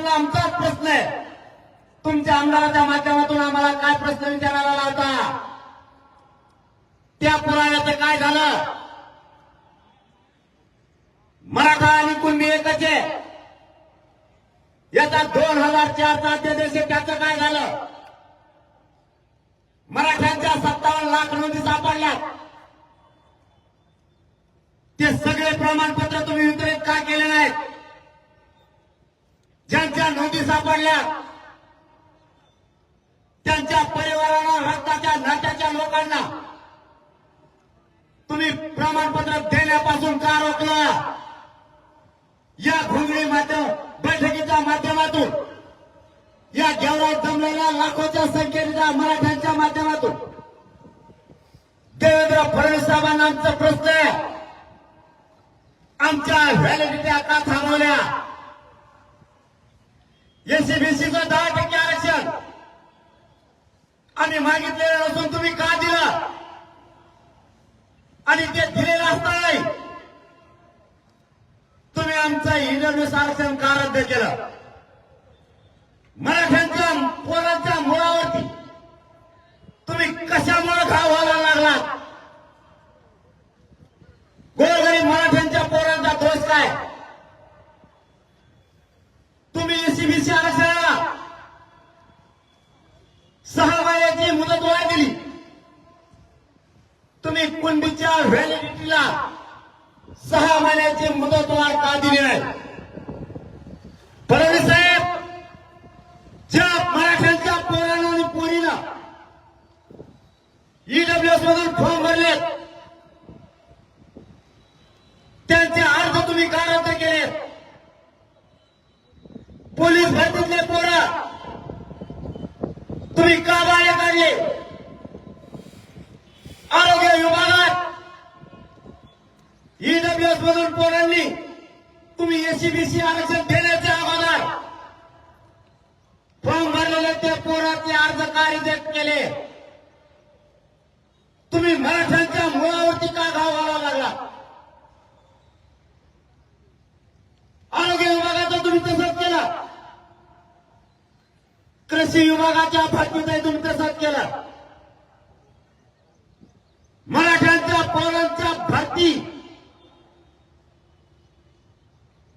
सांगा आमचाच प्रश्न आहे. तुमच्या आमदाराच्या माध्यमातून आम्हाला काय प्रश्न विचारायला लावता? त्या पुराव्याचं काय झालं? मराठा आणि कुणबी एकच आहे. याचा दोन हजार चारचा अध्यादेश आहे, त्याचं काय झालं? मराठ्यांच्या सत्तावन्न लाख नोंदी सापडल्या ते सगळे प्रमाणपत्र तुम्ही वितरित का केले नाहीत ज्यांच्या नोंदी सापडल्या त्यांच्या परिवाराला रक्ताच्या नात्याच्या लोकांना तुम्ही प्रमाणपत्र देण्यापासून का रोखलं? या घोंगडी माध्यम बैठकीच्या माध्यमातून या गेवरात जमलेल्या लाखोच्या संख्येच्या मराठ्यांच्या माध्यमातून. देवेंद्र फडणवीस साहेबांना आमचा प्रश्न आहे. आमच्या व्हॅलिडिटी आता थांबवल्या? आम्ही मागितलेलं नसून तुम्ही का दिलं? आणि ते दिलेलं असतानाही तुम्ही आमचं ईडब्ल्यूएस आरक्षण का रद्द केलं? मराठ्यांच्या पोरांच्या मुळावरती तुम्ही कशामुळे घाव व्हायला लागलात गोरगरीब मराठ्यांच्या पोरांचा दोष काय तुम्ही एसीबीसी आरक्षणाला सहा महिन्याची मुदत वाढ दिली तुम्ही कुंडीच्या व्हॅलिडिटीला सहा महिन्याची मुदत वाढ का दिली नाही? फडणवीस साहेब ज्या मराठ्यांच्या पोरानं आणि पोरीनं ईडब्ल्यूएस मधून फॉर्म भरलेत त्यांचे अर्ज तुम्ही का रद्द केलेत. पोलीस भरतीतले पोरा तुम्ही का बाहेर पाहिजे आरोग्य विभागात ईडब्ल्यूएस मधून पोरांनी तुम्ही एसीबीसी आरक्षण देण्याचे अगोदर फॉर्म भरलेले त्या पोराचे अर्ज का केले. तुम्ही मराठ्यांच्या मुळावरती का घाव घालावा लागला? आरोग्य विभागाचा तुम्ही तसं केलं कृषी विभागाच्या भरतीतही तुम्ही केला. मराठ्यांच्या पौरांच्या भरती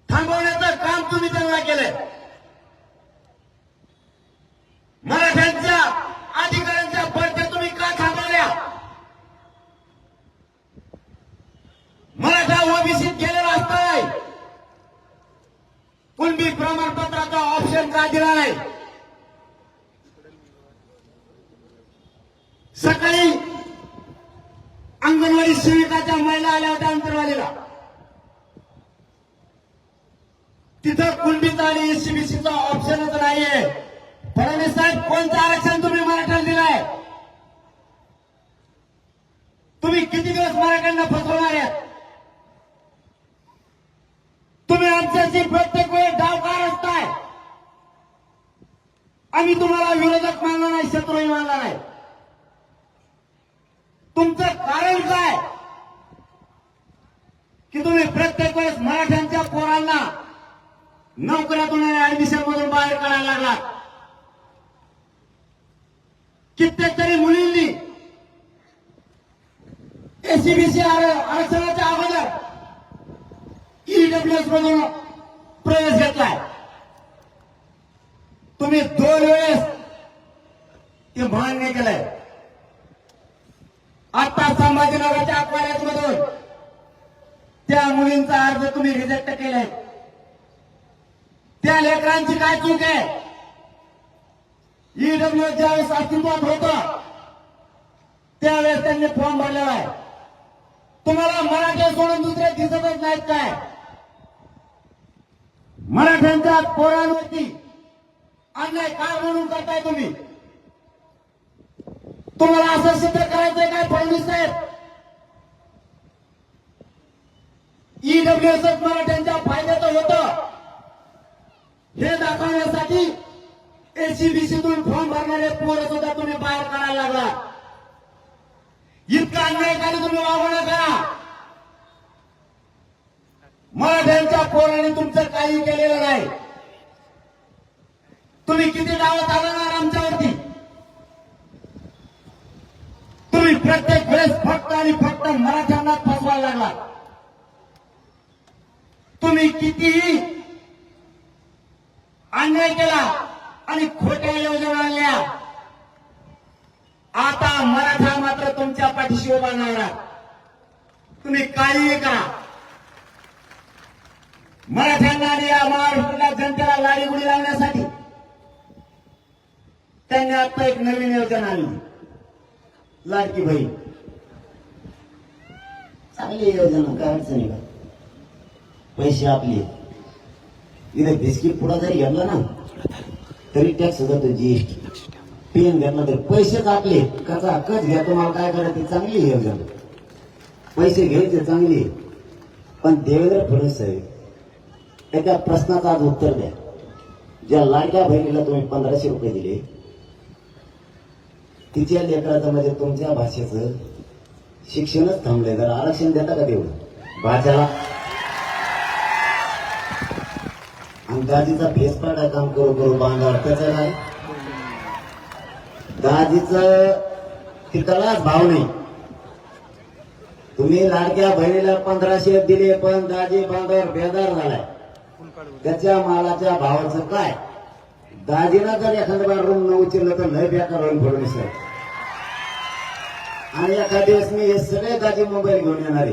थांबवण्याचं काम तुम्ही त्यांना केलंय. मराठ्यांच्या अधिकाऱ्यांच्या भरत्या तुम्ही का थांबवल्या? मराठा ओबीसीत गेलेला असताना कुणबी प्रमाणपत्राचा ऑप्शन का दिला नाही? सेविकाच्या महिला आल्या होत्या अंतरवालीला. तिथं कुणबीचा आणि एससीबीसीचा ऑप्शनच नाहीये. फडणवीस साहेब कोणतं आरक्षण तुम्ही मराठ्याला दिलाय? तुम्ही किती दिवस मराठ्यांना फसवणार आहेत? तुम्ही आमच्याशी प्रत्येक वेळेस डाव का रचताय आम्ही तुम्हाला विरोधक मानला नाही शत्रूही मानला नाही. तुमचं कारण काय? की तुम्ही प्रत्येक वेळेस मराठ्यांच्या पोरांना नोकऱ्यातून आणि ऍडमिशन मधून बाहेर काढायला लागला कित्येक तरी मुलींनी एसीबीसी आरक्षणाच्या अगोदर ईडब्ल्यूएस मधून प्रवेश घेतलाय. तुम्ही दोन वेळेस ते मान्य केलंय. आता संभाजीनगरच्या कॉलेज मुलींचा अर्ज तुम्ही रिजेक्ट केलाय. त्या लेकरांची काय चूक आहे? ईडब्ल्यू ज्यावेळेस अस्तित्वात होत त्यावेळेस त्यांनी फॉर्म भरलेला आहे. तुम्हाला मराठी सोडून दुसरे दिसतच नाहीत काय? मराठ्यांच्या पोरांवरती अन्याय काय म्हणून करताय तुम्ही? तुम्हाला असं सिद्ध करायचंय काय फडणवीस साहेब? ईडब्ल्यूएस मराठ्यांच्या फायद्याचं होतं. हे दाखवण्यासाठी एसीबीसीतून फॉर्म भरणारे पोरं सुद्धा तुम्ही बाहेर काढायला लागला. इतका अन्यायकारी तुम्ही वागू नका मराठ्यांच्या पोराने तुमचं काही केलेलं नाही. तुम्ही किती डाव चालवणार आमच्यावरती? तुम्ही प्रत्येक वेळेस फक्त आणि फक्त मराठ्यांनाच फसवायला लागला तुम्ही कितीही अन्याय केला आणि खोट्या योजना आणल्या? आता मराठा मात्र तुमच्या पाठीशी उभा राहणार तुम्ही काहीही करा मराठ्यांना आणि या महाराष्ट्रातल्या जनतेला लाडीगुडी लावण्यासाठी त्यांनी आता एक नवीन योजना आणली. लाडकी बहीण. चांगली योजना काय अडचणी का पैसे आपले. इथे बिस्किट पुढा जरी घेतला ना तरी टॅक्स जातो जीएसटी पेन घेतला तर पैसेच आपले कसा कच घ्या तुम्हाला काय करायचं? चांगली आहे योजना. पैसे घ्यायचे चांगले पण देवेंद्र फडणवीस साहेब एका प्रश्नाचं आज उत्तर द्या. ज्या लाडक्या बहिणीला तुम्ही पंधराशे रुपये दिले तिच्या लेकराचं म्हणजे तुमच्या भाषेचं शिक्षणच थांबलंय. जर आरक्षण देता का देऊ भाषाला आणि दाजीचा फेस पाडा काम करू करू बांधावर त्याचं काय दाजीचं तिथलाच भाव नाही. तुम्ही लाडक्या बहिणीला पंधराशे दिले पण दाजी बांधावर बेदार झालाय. त्याच्या मालाच्या भावाचं काय? दाजीला जर एखाद्या बार रूम न उचललं तर लय बेकार होईल फडणवीस आणि एखाद दिवस मी हे सगळे दाजी मोबाईल घेऊन येणार.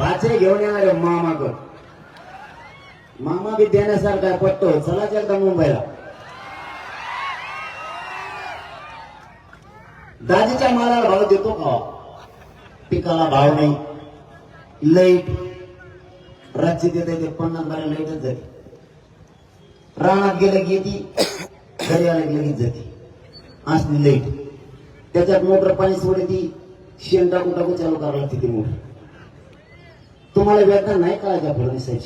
आहे घेऊन येणार आहे मामाकडं. मामा बी देण्यासारखा आहे, चला चलाच एकदा मुंबईला. दाजीच्या मालाला भाव देतो का? पिकाला भाव नाही. लाइट राज्य देते ते पन्नास बारा लाईटच जाते रानात गेलं की ती घरी आलं की लगेच जाते. असली लाइट त्याच्यात मोटर पाणी सोडे ती शेण टाकून टाकून चालू करावं लागते ती मोटर. तुम्हाला वेतन नाही का फडणवीस साहेब